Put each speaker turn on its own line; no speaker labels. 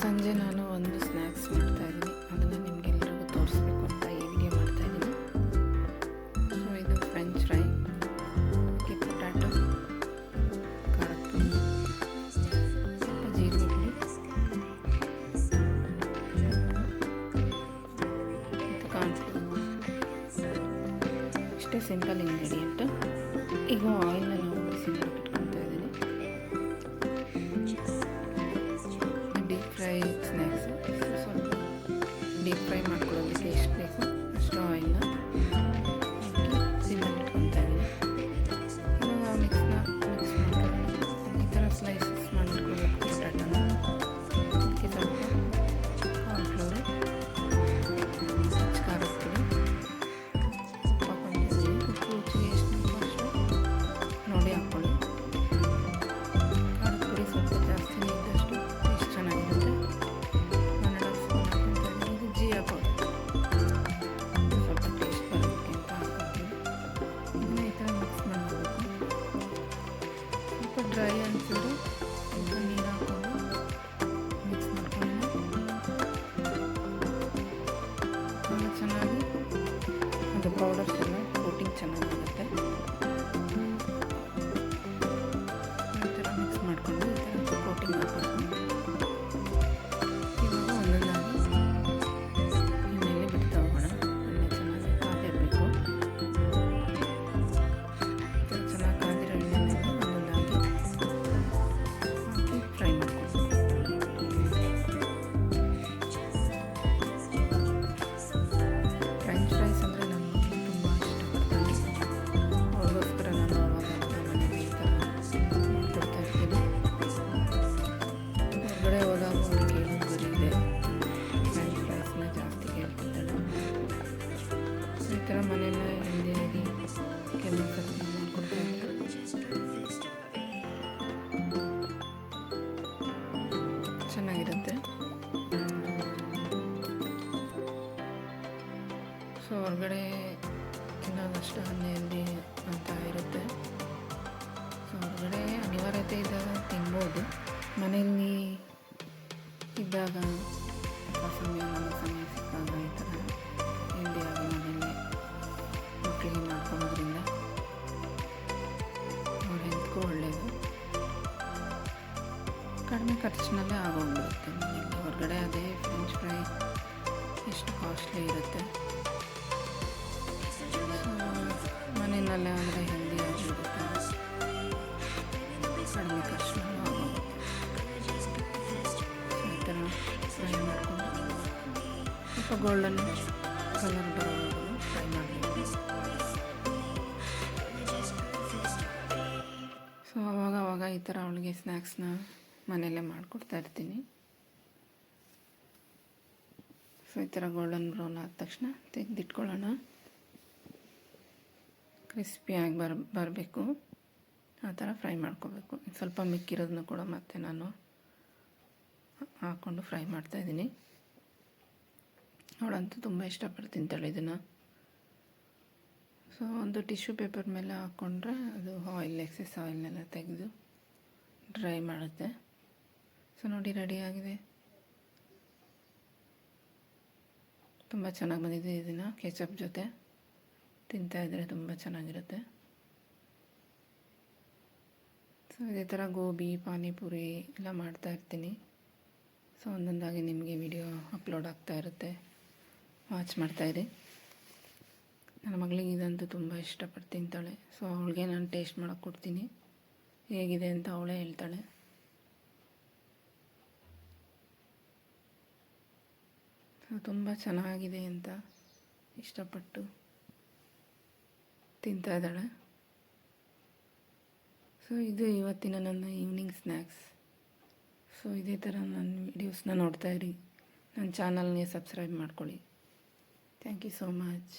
ಸಂಜೆ ನಾನು ಒಂದು ಸ್ನ್ಯಾಕ್ಸ್ ಮಾಡ್ತಾಯಿದ್ದೀನಿ ಅದನ್ನು ನಿಮಗೆಲ್ಲರಿಗೂ ತೋರಿಸ್ಬೇಕು ಅಂತ ವಿಡಿಯೋ ಮಾಡ್ತಾಯಿದ್ದೀನಿ ಸೊ, ಇದು ಫ್ರೆಂಚ್ ಫ್ರೈ ಅದಕ್ಕೆ ಪೊಟ್ಯಾಟೊ ಖಾರದ ಪುಡಿ ಸ್ವಲ್ಪ ಜೀರಿಗೆ ಪುಡಿ ಮತ್ತು ಕಾರ್ನ್ಫ್ಲೋರ್. ಇಷ್ಟೇ ಸಿಂಪಲ್ ಇಂಗ್ರೀಡಿಯೆಂಟು ಈಗ ಆಯಿಲನ್ನು ನಾವು ಬಿಸಿ ಡೀಪ್ ಫ್ರೈ ಸ್ನ್ಯಾಕ್ಸು ಸ್ವಲ್ಪ ಅದು ಚೆನ್ನಾಗಿರುತ್ತೆ. ಸೊ ಹೊರಗಡೆ ತಿನ್ನೋದಷ್ಟು ಹನ್ನೆಲ್ದಿ ಅಂತ ಇರುತ್ತೆ. ಸೊ ಹೊರಗಡೆ ಅನಿವಾರ್ಯತೆ ಇದ್ದಾಗ ತಿನ್ಬೋದು. ಮನೆಯಲ್ಲಿ ಇದ್ದಾಗ ಸಮಯ ಸಮಯ ಸಿಕ್ಕಾಗ ಈ ಥರ ಕಡಿಮೆ ಖರ್ಚಿನಲ್ಲೇ ಆಗೋಗ್ಬಿಡುತ್ತೆ. ಹೊರಗಡೆ ಅದೇ ಫ್ರೆಂಚ್ ಫ್ರೈ ಎಷ್ಟು ಕಾಸ್ಟ್ಲಿ ಇರುತ್ತೆ. ಮನೆಯಲ್ಲೇ ಅಂದರೆ ಹೆಲ್ದಿ ಆಗಿರುತ್ತೆ ಕಡಿಮೆ ಖರ್ಚಿನಲ್ಲೂ ಥರ ಫ್ರೈ ಮಾಡಿಕೊಂಡು ಸ್ವಲ್ಪ ಗೋಲ್ಡನ್ ಕಲರ್ ಫ್ರೈ ಸೊ ಅವಾಗ ಅವಾಗ ಈ ಥರ ಅವಳಿಗೆ ಸ್ನ್ಯಾಕ್ಸ್ನ ಮನೆಯಲ್ಲೇ ಮಾಡಿಕೊಡ್ತಾ ಇರ್ತೀನಿ. ಸೊ ಈ ಥರ ಗೋಲ್ಡನ್ ಬ್ರೌನ್ ಆದ ತಕ್ಷಣ ತೆಗೆದಿಟ್ಕೊಳ್ಳೋಣ. ಕ್ರಿಸ್ಪಿಯಾಗಿ ಬರ್, ಬರಬೇಕು. ಆ ಥರ ಫ್ರೈ ಮಾಡ್ಕೋಬೇಕು. ಸ್ವಲ್ಪ ಮಿಕ್ಕಿರೋದನ್ನ ಕೂಡ ಮತ್ತೆ ನಾನು ಹಾಕ್ಕೊಂಡು ಫ್ರೈ ಮಾಡ್ತಾಯಿದ್ದೀನಿ ಅವಳಂತೂ ತುಂಬ ಇಷ್ಟಪಟ್ಟು ತಿಂತಾಳೆ ಇದನ್ನು. ಸೊ ಒಂದು ಟಿಶ್ಯೂ ಪೇಪರ್ ಮೇಲೆ ಹಾಕ್ಕೊಂಡ್ರೆ ಅದು ಆಯಿಲ್ ಎಕ್ಸೆಸ್ ಆಯಿಲ್ನೆಲ್ಲ ತೆಗೆದು ಡ್ರೈ ಮಾಡುತ್ತೆ. ಸೊ ನೋಡಿ ರೆಡಿ ಆಗಿದೆ. ತುಂಬ ಚೆನ್ನಾಗಿ ಬಂದಿದೆ ಇದನ್ನು ಕೆಚಪ್ ಜೊತೆ. ತಿಂತಾಯಿದ್ರೆ ತುಂಬ ಚೆನ್ನಾಗಿರುತ್ತೆ. ಸೊ ಇದೇ ಥರ ಗೋಬಿ, ಪಾನಿಪುರಿ ಎಲ್ಲ ಮಾಡ್ತಾ ಇರ್ತೀನಿ. ಸೊ ಒಂದೊಂದಾಗಿ ನಿಮಗೆ ವಿಡಿಯೋ ಅಪ್ಲೋಡ್ ಆಗ್ತಾ ಇರುತ್ತೆ. ವಾಚ್ ಮಾಡ್ತಾಯಿರಿ ನನ್ನ ಮಗಳಿಗೆ ಇದಂತೂ ತುಂಬ ಇಷ್ಟಪಟ್ಟು ತಿಂತಾಳೆ ಸೊ ಅವಳಿಗೆ ನಾನು ಟೇಸ್ಟ್ ಮಾಡೋಕ್ಕೆ ಕೊಡ್ತೀನಿ. ಹೇಗಿದೆ ಅಂತ ಅವಳೇ ಹೇಳ್ತಾಳೆ. ತುಂಬ ಚೆನ್ನಾಗಿದೆ ಅಂತ ಇಷ್ಟಪಟ್ಟು ತಿಂತಾ ಇದ್ದಾಳೆ. ಸೊ ಇದು ಇವತ್ತಿನ ನನ್ನ ಈವ್ನಿಂಗ್ ಸ್ನ್ಯಾಕ್ಸ್ ಸೊ ಇದೇ ಥರ ನನ್ನ ವೀಡಿಯೋಸ್ನ ನೋಡ್ತಾ ಇರಿ. ನನ್ನ ಚಾನಲ್ನೇ ಸಬ್ಸ್ಕ್ರೈಬ್ ಮಾಡ್ಕೊಳ್ಳಿ. Thank you so much